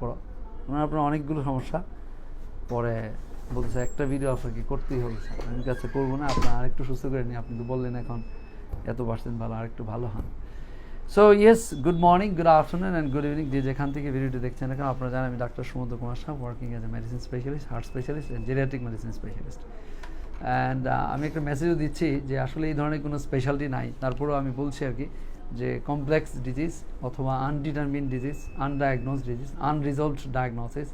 করো। ওনার আপনার অনেকগুলো সমস্যা। পরে বলছে একটা ভিডিও আপনাকে করতেই হবে আমি কাছে করব না, আপনার আরেকটু সুস্থ করে নিই আপনি তো বললেন এখন এত পার্সেন্ট ভালো, আরেকটু ভালো হন। So yes good morning good afternoon and good evening যে যেখান থেকে ভিডিওটি দেখছেন না কেন আপনারা জানেন আমি doctor Samudra Kumar Shah working as a medicine specialist heart specialist and geriatric medicine specialist and আমি একটা মেসেজও দিচ্ছি যে, আসলে এই ধরনের কোনো স্পেশালিটি নাই। তারপরেও আমি বলছি আর কি যে কমপ্লেক্স ডিজিজ অথবা undetermined disease undiagnosed disease unresolved diagnosis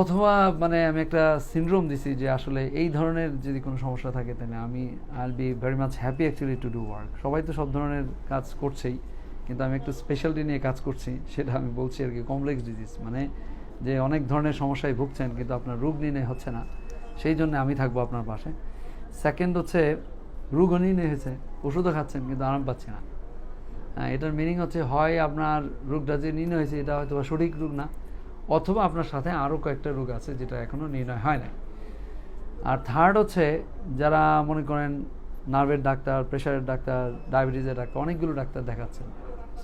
অথবা মানে আমি একটা সিনড্রোম দিছি যে আসলে এই ধরনের যদি কোনো সমস্যা থাকে, তাহলে আমি I'll be very much happy actually to do work সবাই তো সব ধরনের কাজ করছেই, কিন্তু আমি একটু স্পেশালিটি নিয়ে কাজ করছি, সেটা আমি বলছি আর কি কমপ্লেক্স ডিজিজ মানে যে অনেক ধরনের সমস্যায় ভুগছেন, কিন্তু আপনার রোগ নির্ণয় হচ্ছে না, সেই জন্য আমি থাকব আপনার পাশে। সেকেন্ড হচ্ছে রোগও নির্ণয় হয়েছে ওষুধও খাচ্ছেন, কিন্তু আরাম পাচ্ছে না। হ্যাঁ এটার মিনিং হচ্ছে হয় আপনার রোগটা যে নির্ণয় হয়েছে, এটা হয়তো সঠিক রোগ না, অথবা আপনার সাথে আরও কয়েকটা রোগ আছে যেটা এখনও নির্ণয় হয় না আর থার্ড হচ্ছে যারা মনে করেন নার্ভের ডাক্তার প্রেশারের ডাক্তার ডায়াবেটিসের ডাক্তার, অনেকগুলো ডাক্তার দেখাচ্ছেন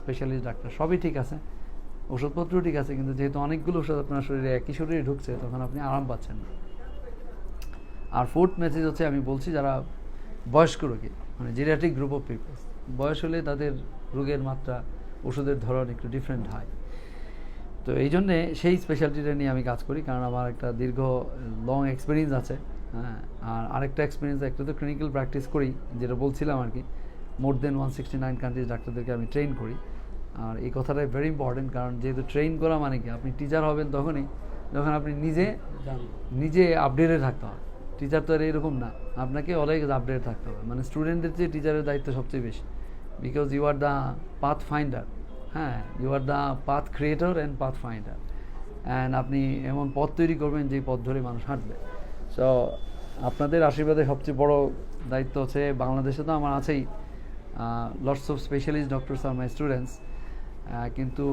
স্পেশালিস্ট ডাক্তার, সবই ঠিক আছে। ওষুধপত্রও ঠিক আছে, কিন্তু যেহেতু অনেকগুলো ওষুধ আপনার শরীরে একই শরীরে ঢুকছে, তখন আপনি আরাম পাচ্ছেন না। আর ফোর্থ মেসেজ হচ্ছে, আমি বলছি যারা বয়স্ক রোগী মানে জেরিয়াট্রিক গ্রুপ অফ পিপলস বয়স হলে তাদের রোগের মাত্রা ওষুধের ধরন একটু ডিফারেন্ট হয়। তো এই জন্যে সেই স্পেশালিটিটা নিয়ে আমি কাজ করি কারণ আমার একটা দীর্ঘ লং এক্সপিরিয়েন্স আছে। হ্যাঁ আর আরেকটা এক্সপিরিয়েন্স একটা তো ক্লিনিক্যাল প্র্যাকটিস করি যেটা বলছিলাম আর কি। More than one sixty nine countries ডাক্তারদেরকে আমি ট্রেন করি। আর এই কথাটাই ভেরি ইম্পর্টেন্ট কারণ যেহেতু ট্রেন করা মানে কি? আপনি টিচার হবেন তখনই যখন আপনি নিজে নিজে আপডেটে থাকতে হবে। টিচার তো আর এরকম না। আপনাকে অলওয়েজ আপডেট থাকতে হবে। মানে স্টুডেন্টদের চেয়ে টিচারের দায়িত্ব সবচেয়ে বেশি। Because you are the path finder হ্যাঁ you are the path creator and path finder and আপনি এমন পথ তৈরি করবেন যে পথ ধরে মানুষ হাঁটবে। সো আপনাদের আশীর্বাদে সবচেয়ে বড় দায়িত্ব হচ্ছে, বাংলাদেশে তো আমার আছেই লটস অফ স্পেশালিস্ট ডক্টরস আর মাই স্টুডেন্টস কিন্তু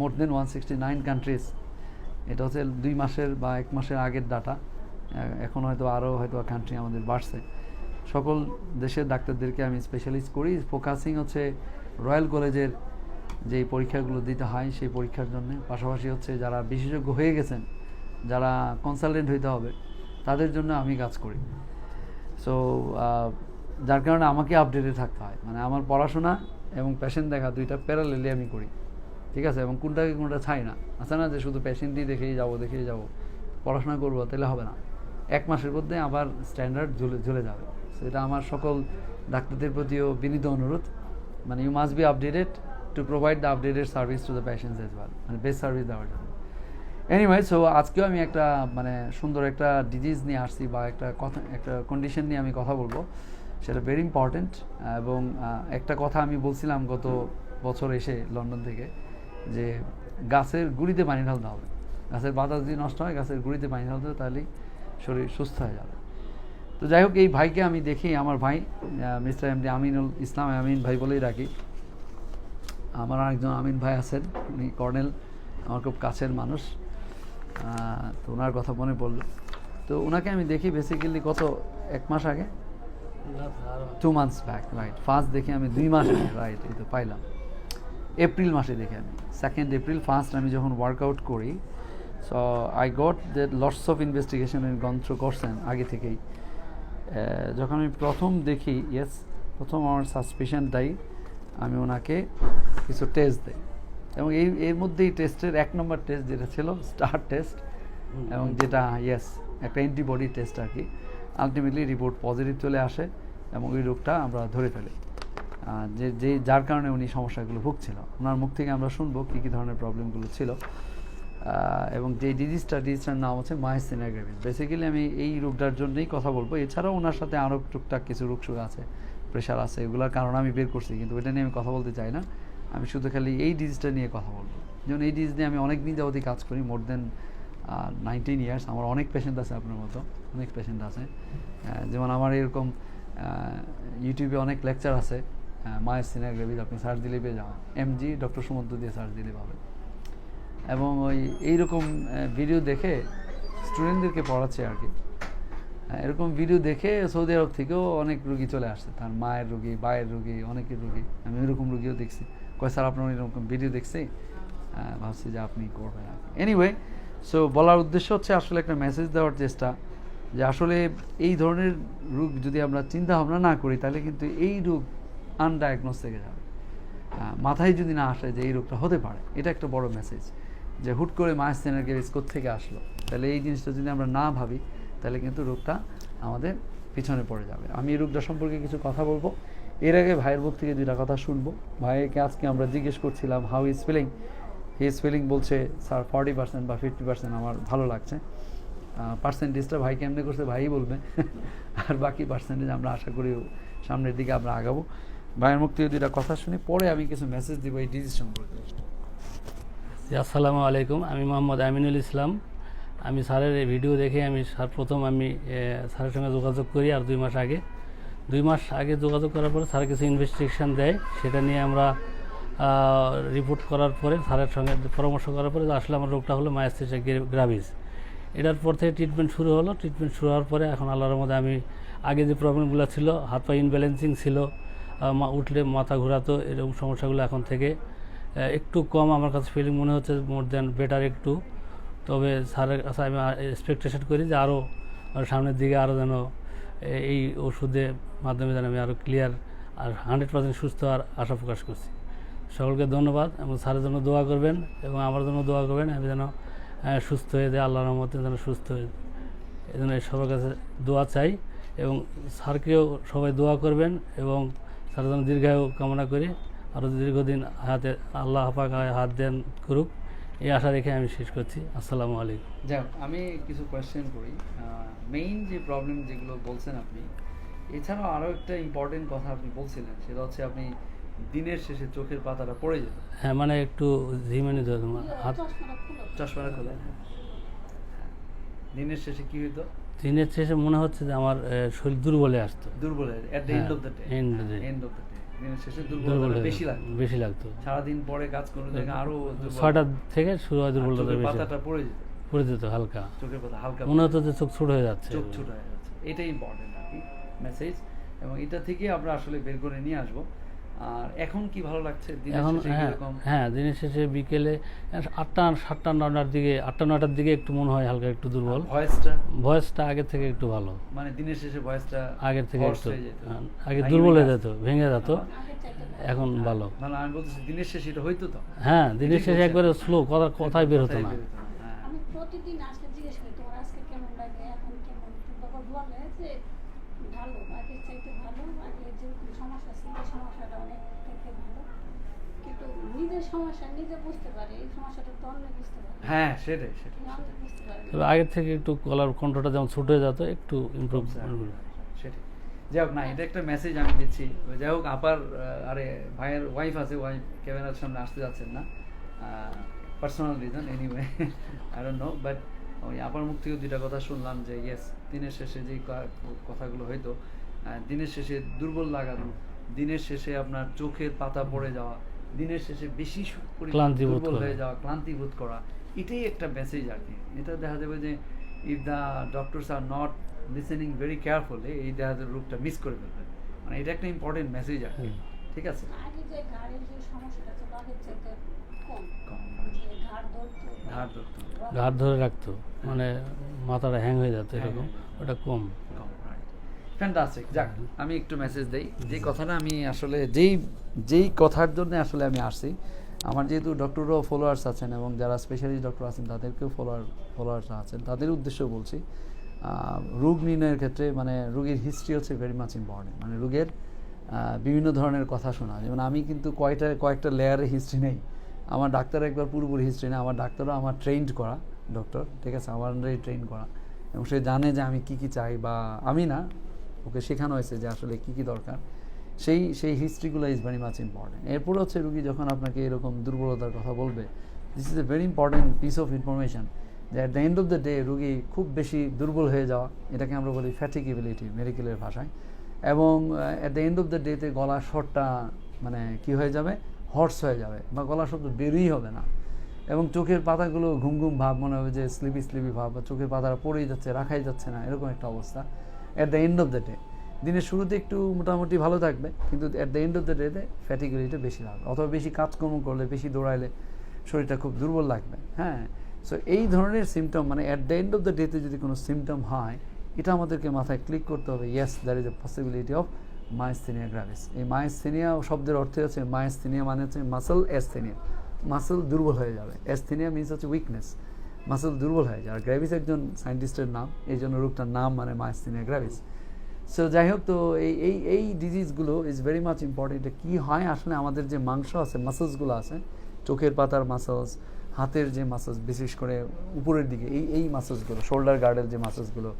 more than one sixty nine countries এটা হচ্ছে দুই মাসের বা এক মাসের আগের ডাটা এখন হয়তো আরও হয়তো কান্ট্রি আমাদের বাড়ছে। সকল দেশের ডাক্তারদেরকে আমি স্পেশালিস্ট করি। ফোকাসিং হচ্ছে রয়্যাল কলেজের যে পরীক্ষাগুলো দিতে হয় সেই পরীক্ষার জন্য। পাশাপাশি হচ্ছে যারা বিশেষজ্ঞ হয়ে গেছেন, যারা কনসালটেন্ট হইতে হবে, তাদের জন্য আমি কাজ করি। সো যার কারণে আমাকে আপডেটেড থাকতে হয়। মানে আমার পড়াশোনা এবং পেশেন্ট দেখা দুইটা প্যারালেলি আমি করি। ঠিক আছে? এবং কোনটাকে কোনটা ছাই না। আছে না যে শুধু পেশেন্টই দেখেই যাব দেখেই যাব। পড়াশোনা করব, তাহলে হবে না। এক মাসের মধ্যে আবার স্ট্যান্ডার্ড ঝুলে ঝুলে যাবে। সেটা আমার সকল ডাক্তারদের প্রতিও বিনীত অনুরোধ। মানে you must be updated to provide the updated service to the patients as well মানে বেস্ট সার্ভিস দেওয়ার জন্য। এনিওয়ে সো আজকেও আমি একটা মানে সুন্দর একটা ডিজিজ নিয়ে আসছি বা একটা কথা, একটা কন্ডিশন নিয়ে আমি কথা বলব। সেটা ভেরি ইম্পর্ট্যান্ট এবং একটা কথা আমি বলছিলাম গত বছর এসে লন্ডন থেকে, যে গাছের গুড়িতে পানি ঢালতে হবে। গাছের বাতাস যদি নষ্ট হয়, গাছের গুড়িতে পানি ঢালতে হবে, তাহলেই শরীর সুস্থ হয়ে যাবে। তো যাই হোক এই ভাইকে আমি দেখি আমার ভাই মিস্টার এমডি আমিনুল ইসলাম আমিন ভাই বলেই রাখি আমার আরেকজন আমিন ভাই আছেন উনি কর্নেল আমার খুব কাছের মানুষ। তো ওনার কথা মনে পড়ল। তো ওনাকে আমি দেখি বেসিক্যালি কত এক মাস আগে? Two months back right first দেখে আমি দুই মাস আগে রাইট এই তো পাইলাম। এপ্রিল মাসে দেখে আমি। সেকেন্ড এপ্রিল ফার্স্ট আমি যখন ওয়ার্কআউট করি so I got that lots of ইনভেস্টিগেশনের গন্ত্র করছেন আগে থেকেই। যখন আমি প্রথম দেখি ইয়েস প্রথম আমার সাসপিশনটাই আমি ওনাকে কিছু টেস্ট দিই। এবং এই এর মধ্যেই টেস্টের এক নম্বর টেস্ট যেটা ছিল স্টার টেস্ট এবং যেটা ইয়েস একটা অ্যান্টিবডি টেস্ট আর কি। আলটিমেটলি রিপোর্ট পজিটিভ চলে আসে এবং ওই রোগটা আমরা ধরে ফেলি। যে যে যার কারণে উনি সমস্যাগুলো ভুগছিল। ওনার মুখ থেকে আমরা শুনব কী কী ধরনের প্রবলেমগুলো ছিল। এবং যে ডিজিজটা ডিজিজটার নাম হচ্ছে মাইসিনা গ্রেভিস বেসিক্যালি আমি এই রোগটার জন্যই কথা বলব। এছাড়াও ওনার সাথে আরও টুকটাক কিছু রোগ সুখ আছে প্রেশার আছে, এগুলোর কারণ আমি বের করছি, কিন্তু ওইটা নিয়ে আমি কথা বলতে চাই না। আমি শুধু খালি এই ডিজিজটা নিয়ে কথা বলব। যেমন এই ডিজিজ নিয়ে আমি অনেক দিন যাবতই কাজ করি মোর দেন নাইনটিন ইয়ার্স আমার অনেক পেশেন্ট আছে আপনার মতো, অনেক পেশেন্ট আছে। যেমন আমার এরকম ইউটিউবে অনেক লেকচার আছে মায়ের সিনিয়র গ্রেভিজ আপনি সার্চ দিলে পেয়ে যাবেন। এমজি ডক্টর সুমন্ত দিয়ে সার্চ দিলে পাবেন। এবং ওই এইরকম ভিডিও দেখে স্টুডেন্টদেরকে পড়াচ্ছে আর কি। এরকম ভিডিও দেখে সৌদি আরব থেকেও অনেক রুগী চলে আসছে। তার মায়ের রুগী বায়ের রুগী, অনেকের রুগী। আমি এরকম রুগীও দেখছি। কয়, স্যার, আপনার এরকম ভিডিও দেখছি? ভাবছি যে আপনি করবেন আর এনিওয়ে সো বলার উদ্দেশ্য হচ্ছে আসলে একটা মেসেজ দেওয়ার চেষ্টা যে আসলে এই ধরনের রোগ যদি আমরা চিন্তা ভাবনা না করি, তাহলে কিন্তু এই রোগ আনডায়াগনোস থেকে যাবে। মাথায় যদি না আসে যে এই রোগটা হতে পারে, এটা একটা বড় মেসেজ যে হুট করে মায়াস্তেনের গ্যারেজ থেকে আসলো? তাহলে এই জিনিসটা যদি আমরা না ভাবি, তাহলে কিন্তু রোগটা আমাদের পিছনে পড়ে যাবে। আমি এই রোগটা সম্পর্কে কিছু কথা বলব। এর আগে ভাইয়ের মুখ থেকে দুইটা কথা শুনব। ভাইকে আজকে আমরা জিজ্ঞেস করছিলাম how is feeling he is feeling বলছে স্যার ফর্টি পার্সেন্ট বা ফিফটি পার্সেন্ট আমার ভালো লাগছে। পার্সেন্টেজটা ভাই কেমনে করছে ভাই বলবে। আর বাকি পার্সেন্টেজ আমরা আশা করি সামনের দিকে আমরা আগাবো। ভাইয়ের মুখ থেকে দুইটা কথা শুনি পরে আমি কিছু মেসেজ দিব এই ডিজিজ সম্পর্কে আসসালামু আলাইকুম, আমি মোহাম্মদ আমিনুল ইসলাম। আমি স্যারের এই ভিডিও দেখে আমি স্যার, প্রথম আমি স্যারের সঙ্গে যোগাযোগ করি আর দুই মাস আগে। দুই মাস আগে যোগাযোগ করার পরে স্যার কিছু ইনভেস্টিগেশন দেয়। সেটা নিয়ে আমরা রিপোর্ট করার পরে স্যারের সঙ্গে পরামর্শ করার পরে আসলে আমার রোগটা হলো মায়াস্থিসা গ্রাভিস এটার পর থেকে ট্রিটমেন্ট শুরু হলো। ট্রিটমেন্ট শুরু হওয়ার পরে এখন আল্লাহর মধ্যে আমি, আগে যে প্রবলেমগুলো ছিল হাত পা ইনব্যালেন্সিং ছিল উঠলে মাথা ঘোরাতো, এরকম সমস্যাগুলো এখন থেকে একটু কম আমার কাছে ফিলিং মনে হচ্ছে মোর দেন বেটার একটু। তবে স্যারের কাছে আমি এক্সপেকটেশন করি যে আরও সামনের দিকে আরও যেন এই ওষুধের মাধ্যমে যেন আমি আরও ক্লিয়ার আর হান্ড্রেড পার্সেন্ট সুস্থ আর আশা প্রকাশ করছি। সকলকে ধন্যবাদ এবং স্যারের জন্য দোয়া করবেন এবং আমার জন্য দোয়া করবেন, আমি যেন সুস্থ হয়ে যায় আল্লাহর রহমতে যেন সুস্থ হয়ে এই জন্য সবার কাছে দোয়া চাই এবং স্যারকেও সবাই দোয়া করবেন এবং স্যারের যেন দীর্ঘায়ু কামনা করি। আরও দীর্ঘদিন হাতে আল্লাহ পাক হাত দেন করুক এই আশা রেখে আমি শেষ করছি। আসসালামু আলাইকুম। যাক আমি কিছু কোয়েশ্চেন করি। মেইন যে প্রবলেম যেগুলো বলছেন আপনি এছাড়াও আরও একটা ইম্পর্টেন্ট কথা আপনি বলছিলেন সেটা হচ্ছে আপনি দিনের শেষে চোখের পাতাটা পড়ে যেত হ্যাঁ মানে একটু ঝিমানি হাত চশমাটা খোলা দিনের শেষে কি হইতো? দিনের শেষে মনে হচ্ছে যে আমার শরীর দুর্বলে আসতো। দুর্বল at the end of the day হ্যাঁ. এন্ড অফ দ্য ডে দিনের শেষে দুর্বল দুর্বলতা বেশি লাগতো। বেশি লাগতো। সারাদিন পরে কাজ করলে দেখে আরও দুর্বল। ছয়টা থেকে শুরু হয় আর দুর্বলতা বেশি। পাতাটা পড়ে যেত। পড়ে যেত হালকা। চোখের পাতা হালকা মনে হতো যে চোখ ছোট হয়ে যাচ্ছে। চোখ ছোট হয়ে যাচ্ছে। এটাই ইম্পর্টেন্ট আর কি। মেসেজ এবং এটা থেকে আমরা আসলে বের করে নিয়ে আসব। আর এখন কি ভালো লাগছে? এখন হ্যাঁ হ্যাঁ দিনের শেষে বিকেলে আটটা সাতটা নটার দিকে আটটা নটার দিকে একটু মনে হয় হালকা একটু দুর্বল। ভয়েসটা ভয়েসটা আগের থেকে একটু ভালো। মানে দিনের শেষে ভয়েসটা আগের থেকে একটু হয়ে যেত। হ্যাঁ, আগে দুর্বল হয়ে যেত ভেঙে যেত। এখন? ভালো। মানে আমি বলতেছি দিনের শেষে এটা হইতো তো। হ্যাঁ দিনের শেষে একবারে স্লো কথা কথাই বের হতো না। হ্যাঁ। আমি প্রতিদিন আজকে জিজ্ঞেস করি তোমার আজকে কেমন লাগে? এখন কেমন? তখন বলে যে ভালো আগের চাইতে ভালো আগে যেরকম সমস্যা ছিল এই সমস্যাটা অনেক থেকে ভালো। কিন্তু নিজের সমস্যা নিজে বুঝতে পারে এই সমস্যাটা তো অন্য বুঝতে পারে। হ্যাঁ সেটাই সেটাই। তবে আগের থেকে একটু কলার কণ্ঠটা যেমন ছুটে যেত একটু ইমপ্রুভ সেটাই। যাই হোক না এটা একটা মেসেজ আমি দিচ্ছি। যাই হোক আপার আরে ভাইয়ের ওয়াইফ আছে ওয়াইফ ক্যামেরার সামনে আসতে যাচ্ছেন না। Personal reason anyway I don't know but ওই আপার মুখ থেকে দুইটা কথা শুনলাম যে ইয়েস দিনের শেষে যে কথাগুলো হয়তো দিনের শেষে দুর্বল লাগানো দিনের শেষে আপনার চোখের পাতা পড়ে যাওয়া। দিনের শেষে বেশি ক্লান্তি দুর্বল হয়ে যাওয়া ক্লান্তি বোধ করা এটাই একটা মেসেজ আর কি। এটা দেখা যাবে যে if the doctors are not listening very carefully এই দেখা যাবে রোগটা মিস করে ফেলবে। মানে এটা একটা ইম্পর্টেন্ট মেসেজ আর কি। ঠিক আছে? ঘাড় ধরে রাখতো। মানে মাথাটা হ্যাং হয়ে যেত হ্যাঁ, এরকম ওটা কম। কম। ফ্যান্টাস্টিক যাক আমি একটু মেসেজ দেই। যে কথাটা আমি আসলে যেই যেই কথার জন্য আসলে আমি আসছি আমার যেহেতু ডক্টরও ফলোয়ার্স আছেন এবং যারা স্পেশালিস্ট ডক্টর আছেন তাদেরকেও ফলোয়ার ফলোয়ার্স আছেন তাদের উদ্দেশ্য বলছি রোগ নির্ণয়ের ক্ষেত্রে মানে রোগীর হিস্ট্রি হচ্ছে ভেরি মাচ ইম্পর্টেন্ট মানে রোগের বিভিন্ন ধরনের কথা শোনা। যেমন আমি কিন্তু কয়টা কয়েকটা লেয়ারের হিস্ট্রি নেই। আমার ডাক্তার একবার পুরোপুরি হিস্ট্রি নেই। আমার ডাক্তারও আমার ট্রেন্ড করা ডক্টর ঠিক আছে? আমার আন্ডারে ট্রেন করা। এবং সে জানে যে আমি কি কি চাই বা আমি না ওকে শেখানো হয়েছে যে আসলে কি কি দরকার। সেই সেই হিস্ট্রিগুলো ইজ ভেরি মাচ ইম্পর্টেন্ট এরপর হচ্ছে রুগী যখন আপনাকে এরকম দুর্বলতার কথা বলবে this is a very important piece of information যে at the end of the day রুগী খুব বেশি দুর্বল হয়ে যাওয়া, এটাকে আমরা বলি ফ্যাটিকেবিলিটি মেডিকেলের ভাষায়। এবং at the end of the ডেতে গলার স্বরটা মানে কি হয়ে যাবে? হর্স হয়ে যাবে বা গলার শব্দ বেরোই হবে না। এবং চোখের পাতাগুলো ঘুম ঘুম ভাব, মনে হবে যে স্লিপি স্লিপি ভাব বা চোখের পাতাটা পড়েই যাচ্ছে, রাখাই যাচ্ছে না, এরকম একটা অবস্থা। At the end of the day দিনের শুরুতে একটু মোটামুটি ভালো থাকবে, কিন্তু at the end of the ডেতে ফ্যাটিগুলিটা বেশি লাগবে। অথবা বেশি কাজকর্ম করলে, বেশি দৌড়াইলে শরীরটা খুব দুর্বল লাগবে হ্যাঁ? সো এই ধরনের সিমটম মানে at the end of the ডেতে যদি কোনো সিমটম হয়, এটা আমাদেরকে মাথায় ক্লিক করতে হবে yes there is a possibility of myasthenia gravis এই মাইস্থেনিয়া শব্দের অর্থ হচ্ছে মাইস্থেনিয়া মানে হচ্ছে মাসল অ্যাস্থেনিয়া মাসল দুর্বল হয়ে যাবে। অ্যাস্থেনিয়া মিনস হচ্ছে উইকনেস মাসল দুর্বল হয়ে যায়। আর গ্র্যাভিস একজন সায়েন্টিস্টের নাম, এই জন্য রোগটার নাম মানে মাইস্থেনিয়া গ্র্যাভিস সো যাই হোক, তো এই এই এই ডিজিজগুলো ইজ ভেরি মাচ ইম্পর্টেন্ট কী হয়? আসলে আমাদের যে মাংস আছে মাসলসগুলো আছে, চোখের পাতার মাসলস হাতের যে মাসলস বিশেষ করে উপরের দিকে, এই এই মাসলসগুলো শোল্ডার গার্ডের যে মাসলসগুলো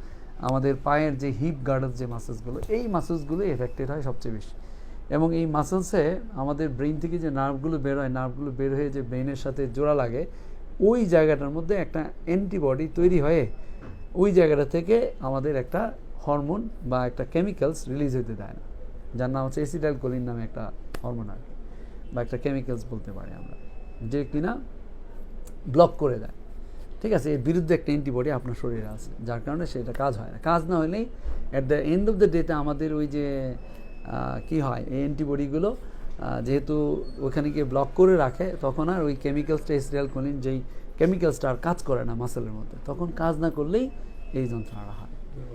আমাদের পায়ের যে হিপ গার্ডের যে মাসলসগুলো এই মাসলসগুলো এফেক্টেড হয় সবচেয়ে বেশি। এবং এই মাসলসে আমাদের ব্রেন থেকে যে নার্ভগুলো বের হয় নার্ভগুলো বের হয়ে যে ব্রেনের সাথে জোড়া লাগে ওই জায়গাটার মধ্যে একটা অ্যান্টিবডি তৈরি হয়ে ওই জায়গাটা থেকে আমাদের একটা হরমোন বা একটা কেমিক্যালস রিলিজ হতে দেয় না। যার নাম হচ্ছে এসিডাইল কোলিন নামে একটা হরমোন আর বা একটা কেমিক্যালস বলতে পারি আমরা, যে কিনা ব্লক করে দেয়। ঠিক আছে, এর বিরুদ্ধে একটা অ্যান্টিবডি আপনার শরীরে আছে, যার কারণে সেটা কাজ হয় না। কাজ না হলেই at the end of the ডেতে আমাদের ওই যে কি হয়, এই অ্যান্টিবডিগুলো যেহেতু ওখানে গিয়ে ব্লক করে রাখে, তখন আর ওই কেমিক্যালসটা এসিডাইল কোলিন যেই কেমিক্যালসটা আর কাজ করে না মাসেলের মধ্যে, তখন কাজ না করলেই এই যন্ত্রণাটা হয়।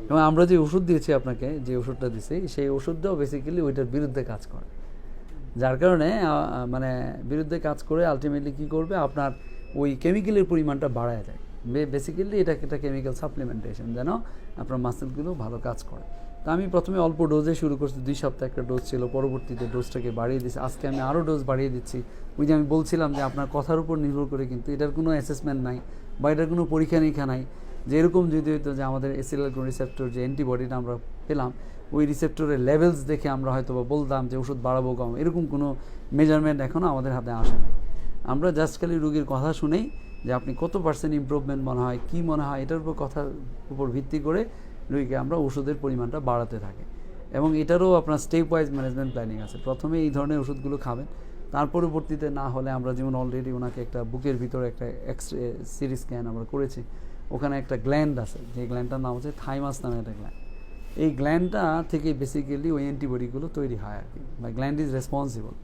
এবং আমরা যে ওষুধ দিয়েছি আপনাকে, যে ওষুধটা দিছি, সেই ওষুধটাও বেসিক্যালি ওইটার বিরুদ্ধে কাজ করে। যার কারণে মানে বিরুদ্ধে কাজ করে আলটিমেটলি কি করবে? আপনার ওই কেমিক্যালের পরিমাণটা বাড়ায় যায় বেসিক্যালি এটা একটা কেমিক্যাল সাপ্লিমেন্টেশন যেন আপনার মাসেলগুলো ভালো কাজ করে। তা আমি প্রথমে অল্প ডোজে শুরু করছি, দুই সপ্তাহ একটা ডোজ ছিল, পরবর্তীতে ডোজটাকে বাড়িয়ে দিচ্ছি আজকে আমি আরও ডোজ বাড়িয়ে দিচ্ছি। ওই যে আমি বলছিলাম যে আপনার কথার উপর নির্ভর করে কিন্তু এটার কোনো অ্যাসেসমেন্ট নাই বা এটার কোনো পরীক্ষা নিরীক্ষা নাই। যে এরকম যদি হতো যে আমাদের এসিএল রিসেপ্টর যে অ্যান্টিবডিটা আমরা পেলাম, ওই রিসেপ্টরের লেভেলস দেখে আমরা হয়তো বা বলতাম যে ওষুধ বাড়াবো কম। এরকম কোনো মেজারমেন্ট এখনও আমাদের হাতে আসে নাই। আমরা জাস্ট খালি রুগীর কথা শুনেই যে আপনি কত পার্সেন্ট ইম্প্রুভমেন্ট মনে হয়, কী মনে হয়, এটার উপর কথার উপর ভিত্তি করে রুগীকে আমরা ওষুধের পরিমাণটা বাড়াতে থাকি। এবং এটারও আপনার স্টেপ ওয়াইজ ম্যানেজমেন্ট প্ল্যানিং আছে। প্রথমে এই ধরনের ওষুধগুলো খাবেন। তার পরবর্তীতে না হলে আমরা যেমন অলরেডি ওনাকে একটা বুকের ভিতরে একটা এক্স রে সিরি স্ক্যান আমরা করেছি, ওখানে একটা গ্ল্যান্ড আছে। যে গ্ল্যান্ডটার নাম হচ্ছে থাইমাস নামে একটা গ্ল্যান্ড এই গ্ল্যান্ডটা থেকে বেসিক্যালি ওই অ্যান্টিবডিগুলো তৈরি হয় আর কি। বা গ্ল্যান্ড ইজ রেসপন্সিবল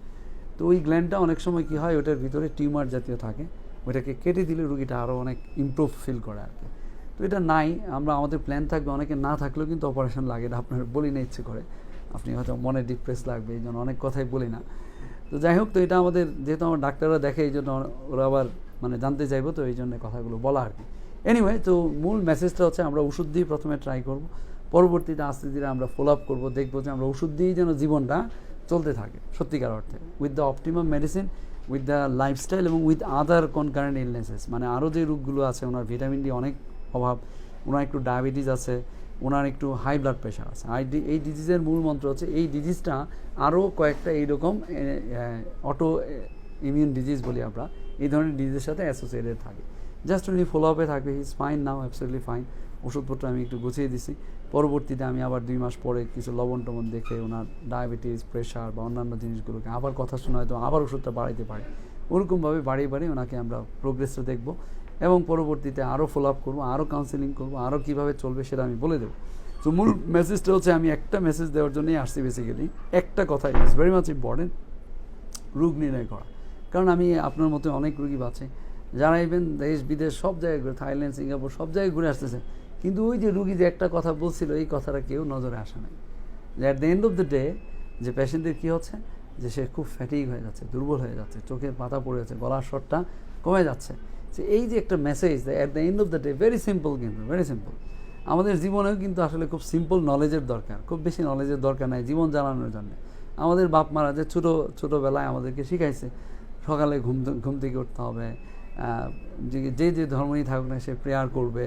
তো ওই গ্ল্যান্ডটা অনেক সময় কী হয়, ওটার ভিতরে টিউমার জাতীয় থাকে। ওইটাকে কেটে দিলে রুগীটা আরও অনেক ইমপ্রুভ ফিল করে আর কি। তো এটা নাই, আমরা, আমাদের প্ল্যান থাকবে, অনেকে না থাকলেও কিন্তু অপারেশন লাগে এটা আপনার বলি না ইচ্ছে করে। আপনি হয়তো মনে ডিপ্রেস লাগবে, এই জন্য অনেক কথাই বলি না। তো যাই হোক, তো এটা আমাদের, যেহেতু আমার ডাক্তাররা দেখে, এই জন্য ওরা আবার মানে জানতে চাইব, তো এই জন্য কথাগুলো বলা আর কি। এনিওয়ে তো মূল মেসেজটা হচ্ছে, আমরা ওষুধ দিয়ে প্রথমে ট্রাই করব। পরবর্তীতে আস্তে ধীরে আমরা ফলো আপ করব, দেখব যে আমরা ওষুধ দিয়েই যেন জীবনটা চলতে থাকে, সত্যিকার অর্থে। With the optimum medicine with the lifestyle এবং উইথ আদার কনকারেন্ট ইলনেসেস মানে আরও যে রোগগুলো আছে, ওনার ভিটামিন ডি অনেক অভাব, ওনার একটু ডায়াবেটিস আছে, ওনার একটু হাই ব্লাড প্রেশার আছে। আর এই ডিজিজের মূল মন্ত্র হচ্ছে, এই ডিজিজটা আরও কয়েকটা এইরকম অটো ইমিউন ডিজিজ বলি আমরা, এই ধরনের ডিজিজের সাথে অ্যাসোসিয়েটেড থাকে। জাস্ট উনি ফলো আপে থাকবে he's fine now absolutely fine ওষুধপত্র আমি একটু গুছিয়ে দিছি। পরবর্তীতে আমি আবার দুই মাস পরে কিছু লবণ টবণ দেখে ওনার ডায়াবেটিস প্রেশার বা অন্যান্য জিনিসগুলোকে আবার কথা শোনা হয়তো আবার ওষুধটা বাড়াইতে পারে। ওরকমভাবে বাড়িয়ে বাড়িয়ে ওনাকে আমরা প্রোগ্রেসটা দেখব এবং পরবর্তীতে আরও ফলো আপ করব আরও কাউন্সেলিং করব আরও কীভাবে চলবে সেটা আমি বলে দেবো। তো মূল মেসেজটা হচ্ছে আমি একটা মেসেজ দেওয়ার জন্যই আসছি বেসিক্যালি একটা কথা ইজ ভেরি মাচ ইম্পর্টেন্ট রোগ নির্ণয় করা। কারণ আমি আপনার মতো অনেক রুগী পাচ্ছি যারা ইভেন দেশ বিদেশ সব জায়গায় ঘুরে, থাইল্যান্ড, সিঙ্গাপুর সব জায়গায় ঘুরে আসতেছে কিন্তু ওই যে রুগী যে একটা কথা বলছিল, এই কথাটা কেউ নজরে আসে নাই। যে at the end of the day যে পেশেন্টের কী হচ্ছে? যে সে খুব ফ্যাটিক হয়ে যাচ্ছে, দুর্বল হয়ে যাচ্ছে, চোখের পাতা পড়ে যাচ্ছে, গলার স্বরটা কমে যাচ্ছে। যে এই যে একটা message at the end of the day very simple কিন্তু ভেরি সিম্পল আমাদের জীবনেও কিন্তু আসলে খুব সিম্পল নলেজের দরকার, খুব বেশি নলেজের দরকার নাই জীবন জানানোর জন্য। আমাদের বাপ মারা যে ছোটো, ছোটোবেলায় আমাদেরকে শিখাইছে, সকালে ঘুম ঘুম থেকে উঠতে হবে যে যে ধর্মই থাকুক না সে প্রেয়ার করবে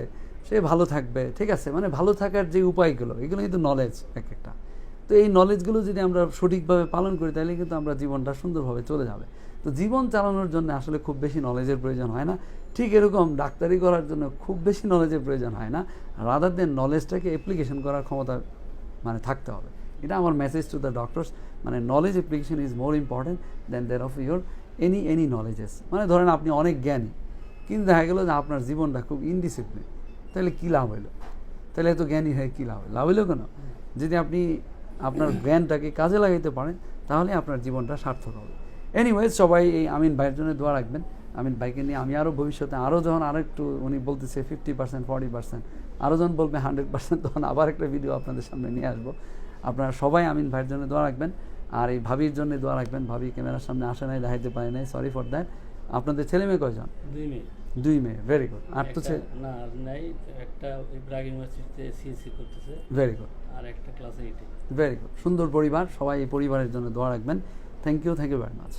সে ভালো থাকবে, ঠিক আছে? মানে ভালো থাকার যে উপায়গুলো, এগুলো কিন্তু নলেজ এক একটা। তো এই নলেজগুলো যদি আমরা সঠিকভাবে পালন করি, তাহলে কিন্তু আমরা জীবনটা সুন্দরভাবে চলে যাবে। তো জীবন চালানোর জন্য আসলে খুব বেশি নলেজের প্রয়োজন হয় না। ঠিক এরকম ডাক্তারি করার জন্য খুব বেশি নলেজের প্রয়োজন হয় না। রাদার দেন নলেজটাকে অ্যাপ্লিকেশন করার ক্ষমতা মানে থাকতে হবে। এটা আমার মেসেজ টু দ্য ডক্টরস মানে knowledge application is more important than there of your any any knowledges মানে ধরেন আপনি অনেক জ্ঞানী, কিন্তু দেখা গেলো যে আপনার জীবনটা খুব ইনডিসিপ্লিন তাহলে কী লাভ হইল? তাহলে এত জ্ঞানী হয়ে কী লাভ হলো লাভ হইল কেন? যদি আপনি আপনার জ্ঞানটাকে কাজে লাগাইতে পারেন, তাহলে আপনার জীবনটা সার্থক হবে। এনিওয়েজ সবাই এই আমিন ভাইয়ের জন্য দোয়া রাখবেন। আমিন ভাইকে নিয়ে আমি আরও ভবিষ্যতে আরও যখন আরও একটু উনি বলতেছে ফিফটি পার্সেন্ট ফর্টি পার্সেন্ট আরও যখন বলবে হান্ড্রেড পার্সেন্ট তখন আবার একটা ভিডিও আপনাদের সামনে নিয়ে আসব। আপনারা সবাই আমিন ভাইয়ের জন্য দোয়া রাখবেন। আর এই ভাবির জন্য দোয়া রাখবেন। ভাবি ক্যামেরার সামনে আসে নাই, দেখাইতে পারে নাই সরি ফর দ্যাট আপনাদের ছেলে মেয়ে। কয়জন দুই মেয়ে ভেরি গুড আর তো না আর নাই একটা ইব্রাহিম ইউনিভার্সিটিতে সিএসসি করতেছে। ভেরি গুড আর একটা ক্লাস এইটে ভেরি গুড সুন্দর পরিবার সবাই এই পরিবারের জন্য দোয়া রাখবেন। Thank you thank you very much